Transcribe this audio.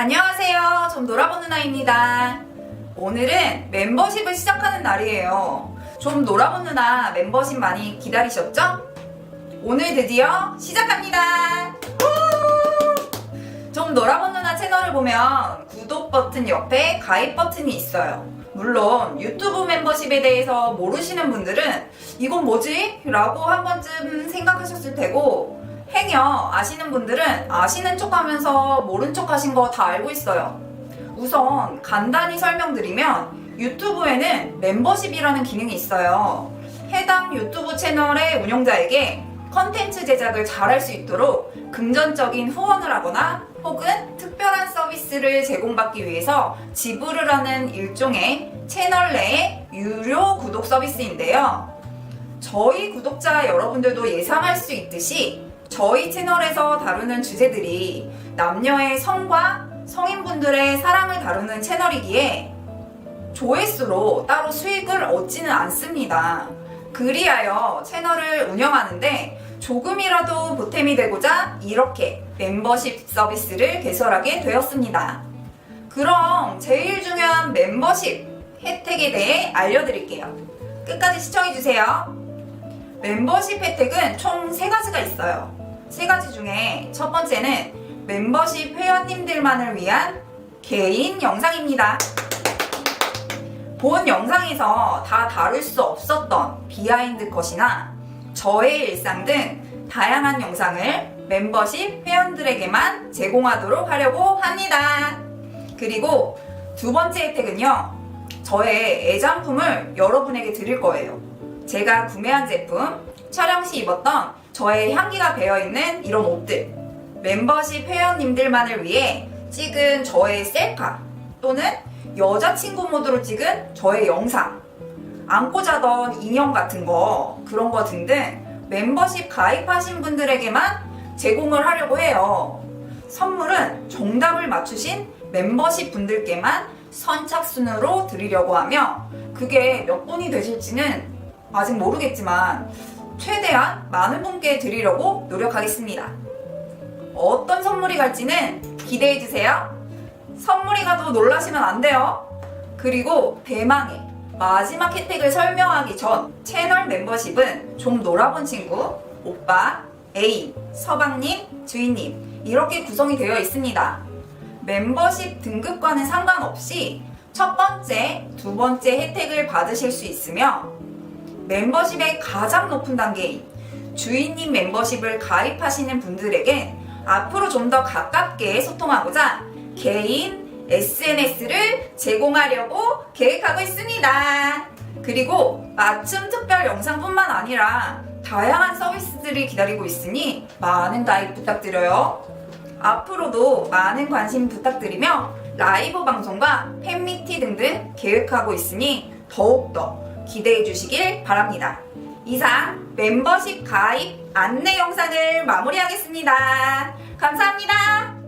안녕하세요. 좀 놀아보는 아이입니다. 오늘은 멤버십을 시작하는 날이에요. 좀 놀아보는 아 멤버십 많이 기다리셨죠? 오늘 드디어 시작합니다. 우! 좀 놀아보는 아 채널을 보면 구독 버튼 옆에 가입 버튼이 있어요. 물론 유튜브 멤버십에 대해서 모르시는 분들은 이건 뭐지? 라고 한 번쯤 생각하셨을 테고 행여 아시는 분들은 아시는 척 하면서 모른 척 하신 거 다 알고 있어요. 우선 간단히 설명드리면 유튜브에는 멤버십이라는 기능이 있어요. 해당 유튜브 채널의 운영자에게 컨텐츠 제작을 잘할 수 있도록 금전적인 후원을 하거나 혹은 특별한 서비스를 제공받기 위해서 지불을 하는 일종의 채널 내의 유료 구독 서비스인데요. 저희 구독자 여러분들도 예상할 수 있듯이 저희 채널에서 다루는 주제들이 남녀의 성과 성인분들의 사랑을 다루는 채널이기에 조회수로 따로 수익을 얻지는 않습니다. 그리하여 채널을 운영하는데 조금이라도 보탬이 되고자 이렇게 멤버십 서비스를 개설하게 되었습니다. 그럼 제일 중요한 멤버십 혜택에 대해 알려드릴게요. 끝까지 시청해주세요. 멤버십 혜택은 총 세가지가 있어요. 세 가지 중에 첫 번째는 멤버십 회원님들만을 위한 개인 영상입니다. 본 영상에서 다 다룰 수 없었던 비하인드 컷이나 저의 일상 등 다양한 영상을 멤버십 회원들에게만 제공하도록 하려고 합니다. 그리고 두 번째 혜택은요, 저의 애장품을 여러분에게 드릴 거예요. 제가 구매한 제품, 촬영 시 입었던 저의 향기가 배어있는 이런 옷들, 멤버십 회원님들만을 위해 찍은 저의 셀카 또는 여자친구 모드로 찍은 저의 영상, 안고 자던 인형 같은 거, 그런 거 등등 멤버십 가입하신 분들에게만 제공을 하려고 해요. 선물은 정답을 맞추신 멤버십 분들께만 선착순으로 드리려고 하며 그게 몇 분이 되실지는 아직 모르겠지만 최대한 많은 분께 드리려고 노력하겠습니다. 어떤 선물이 갈지는 기대해 주세요. 선물이 가도 놀라시면 안 돼요. 그리고 대망의 마지막 혜택을 설명하기 전 채널 멤버십은 좀 놀아본 친구, 오빠, 애인, 서방님, 주인님 이렇게 구성이 되어 있습니다. 멤버십 등급과는 상관없이 첫 번째, 두 번째 혜택을 받으실 수 있으며 멤버십의 가장 높은 단계인 주인님 멤버십을 가입하시는 분들에게 앞으로 좀 더 가깝게 소통하고자 개인 SNS를 제공하려고 계획하고 있습니다. 그리고 맞춤 특별 영상뿐만 아니라 다양한 서비스들이 기다리고 있으니 많은 가입 부탁드려요. 앞으로도 많은 관심 부탁드리며 라이브 방송과 팬미티 등등 계획하고 있으니 더욱더 기대해 주시길 바랍니다. 이상 멤버십 가입 안내 영상을 마무리하겠습니다. 감사합니다.